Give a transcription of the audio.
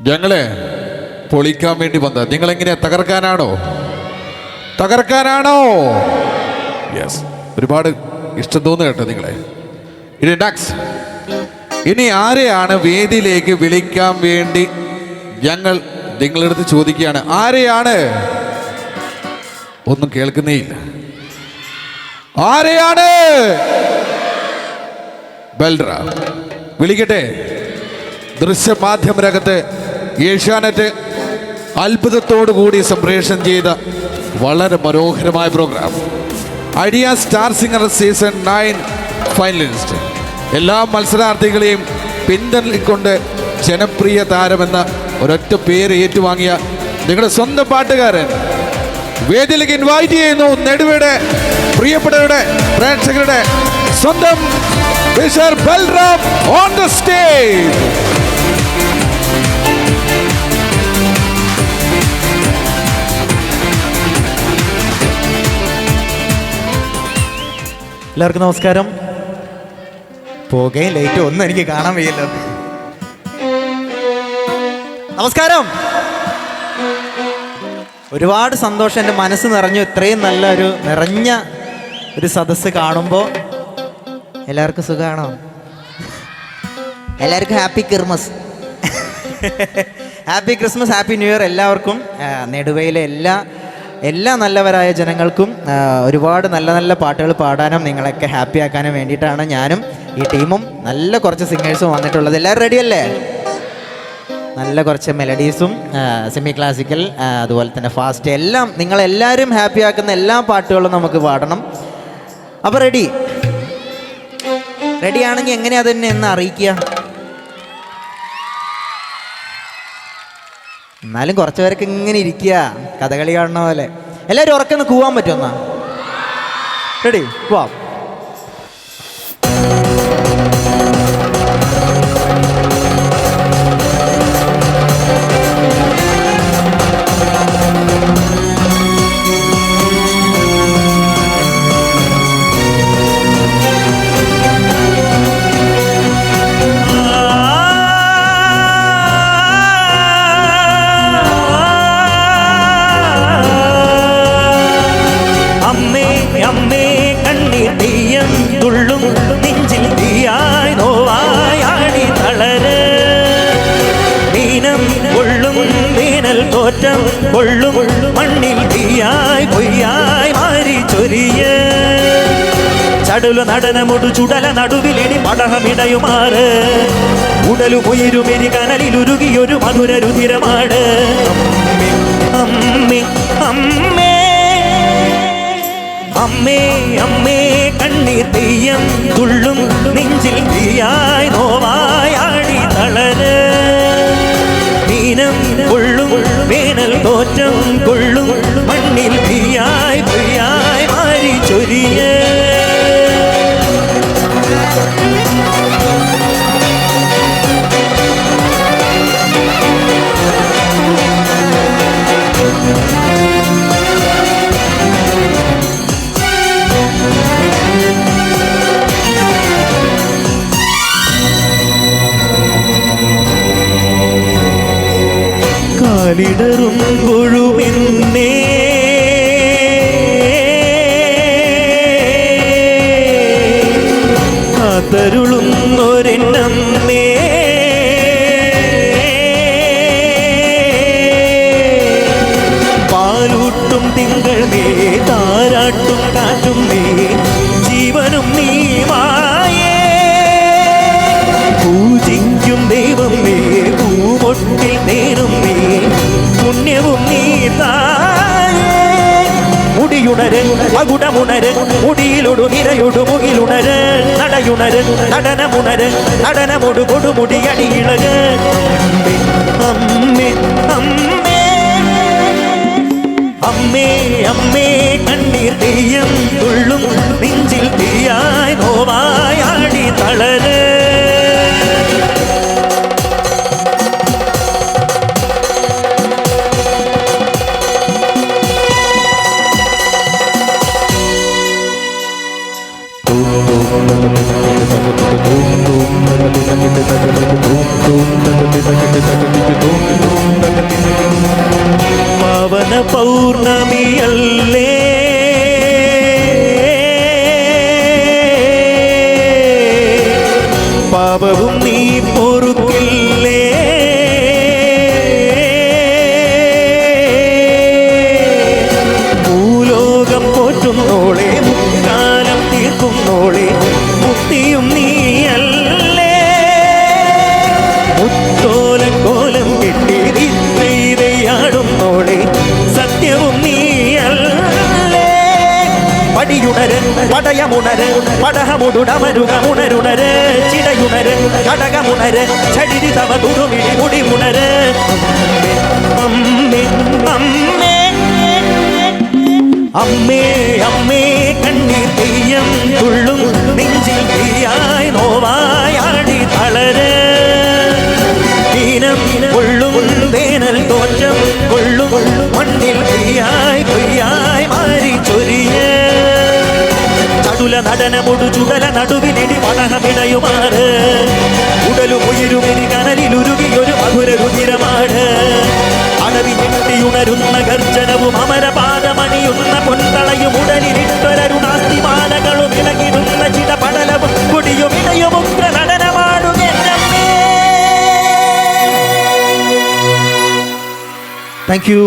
ഞങ്ങളെ പൊളിക്കാൻ വേണ്ടി വന്നത്. നിങ്ങൾ എങ്ങനെയാ തകർക്കാനാണോ? തകർക്കാനാണോ? യെസ് ഒരുപാട് ഇഷ്ടം തോന്നുന്നു കേട്ടോ നിങ്ങളെ. ഇനി ഡാക്സ് ഇനി ആരെയാണ് വേദിയിലേക്ക് വിളിക്കാൻ വേണ്ടി ഞങ്ങൾ നിങ്ങളടുത്ത് ചോദിക്കുകയാണ്? ആരെയാണ്? ഒന്നും കേൾക്കുന്നേ ഇല്ല ആരെയാണ്? ബൽറ. വിളിക്കട്ടെ. ദൃശ്യമാധ്യമ രംഗത്ത് ഏഷ്യാനെറ്റ് അത്ഭുതത്തോടു കൂടി സംപ്രേഷണം ചെയ്ത വളരെ മനോഹരമായ programme idea star singer season nine finalist എല്ലാ മത്സരാർത്ഥികളെയും പിന്തള്ളിക്കൊണ്ട് ജനപ്രിയ താരമെന്ന ഒരൊറ്റ പേര് ഏറ്റുവാങ്ങിയ നിങ്ങളുടെ സ്വന്തം പാട്ടുകാരൻ. വേദിയിലേക്ക് ഇൻവൈറ്റ് ചെയ്യുന്നു നെടുവയുടെ പ്രിയപ്പെട്ടവരുടെ പ്രേക്ഷകരുടെ സ്വന്തം ബൽറാം ഓൺ ദ സ്റ്റേജ് എല്ലാവർക്കും നമസ്കാരം. പോകുകയും ലൈറ്റ് ഒന്നും എനിക്ക് കാണാൻ വയ്യല്ലോ. നമസ്കാരം. ഒരുപാട് സന്തോഷം എന്റെ മനസ്സ് നിറഞ്ഞു. ഇത്രയും നല്ല ഒരു നിറഞ്ഞ ഒരു സദസ്സ് കാണുമ്പോൾ എല്ലാവർക്കും സുഖമാണോ എല്ലാവർക്കും happy Christmas happy Christmas happy new year എല്ലാവർക്കും. നെടുവയിലെ എല്ലാ എല്ലാ നല്ലവരായ ജനങ്ങൾക്കും ഒരുപാട് നല്ല നല്ല പാട്ടുകൾ പാടാനും നിങ്ങളൊക്കെ ഹാപ്പി ആക്കാനും വേണ്ടിയിട്ടാണ് ഞാനും ഈ ടീമും നല്ല കുറച്ച് സിംഗേഴ്സും വന്നിട്ടുള്ളത്. എല്ലാവരും റെഡിയല്ലേ നല്ല കുറച്ച് മെലഡീസും സെമി ക്ലാസിക്കൽ അതുപോലെ തന്നെ ഫാസ്റ്റ് എല്ലാം നിങ്ങളെല്ലാവരും ഹാപ്പി ആക്കുന്ന എല്ലാ പാട്ടുകളും നമുക്ക് പാടണം. അപ്പോൾ റെഡി റെഡിയാണെങ്കിൽ എങ്ങനെയാ തന്നെ എന്ന് അറിയിക്കുക. എന്നാലും കുറച്ച് പേരൊക്കെ ഇങ്ങനെ ഇരിക്കുക. കഥകളി കാണുന്ന പോലെ. എല്ലാവരും ഉറക്കൊന്ന് കൂവാൻ പറ്റുമെന്നാ റെഡി പോവാം. വേനൽ തോറ്റം കൊള്ളും. മണ്ണിൽ തീയായി പൊയ്യായി മാറി ചൊരിയ. ചടുല നടനമൊടു ചുടല നടുവിലിടി പടഹമിടയുമാറ്. ഉടലു ഉയരുമെരി കനലിലുരുകിയൊരു മധുര രുതിരമാട് അമ്മേ അമ്മേ അമ്മേ അമ്മേ കണ്ണീർ തെയ്യം തുള്ളും. നെഞ്ചിൽ തീയായി നോവായാടി തളര് വേനൽ തോറ്റം കൊള്ളും. മണ്ണിൽ തീയായി പൊയ്യായി മാറി ചൊരിയ. കാലിടറും കൊഴുമെന്നേ. മുടിയുണര് മകുടമുണര് മുടിയിലൊടു നിരയൊടു മുകിലുണര് നടയുണര് നടനമുണര് നടനമൊടു കൊടുമുടി അടിയിളര് അമ്മേ അമ്മേ അമ്മേ അമ്മേ കണ്ണീർ തെയ്യം തുള്ളും ಪವನ ಪೌರ್ಣಮಿಯಲ್ಲೇ ಪಾಪವು ನೀ ಪೊರುತ್ತ പടിയുണര് പടയമുണര് പടഹമുടുടമരുക ഉണരുണര് ചിടയുണര് കടകമുണര് ചടിരി തവ തുടുമിടി മുടി അമ്മേ അമ്മേ അമ്മേ അമ്മേ കണ്ണീർ തെയ്യം തുള്ളും നെഞ്ചിൽ തീയായി നോവായാടി തളര്. ദീനം കൊള്ളും വേനൽ തോറ്റം ചടുല നടനമൊടു ചുടല നടുവിനെടി മണഹമിടയുമാണ് ഉടലും ഉയരുമെനി കനലിലുരുകിയൊരു മധുര രുചിരമാണ്. അടവി ഞെട്ടിയുണരുന്ന ഗർജനവും അമരപാദമണിയുന്ന പൊൻതളയും ഉടലിരിട്ടൊരരുണാസ്തിമാലകളും ഇളകിടുന്ന ചിടപടലവും കൊടിയും ഇടയും ഉഗ്ര യു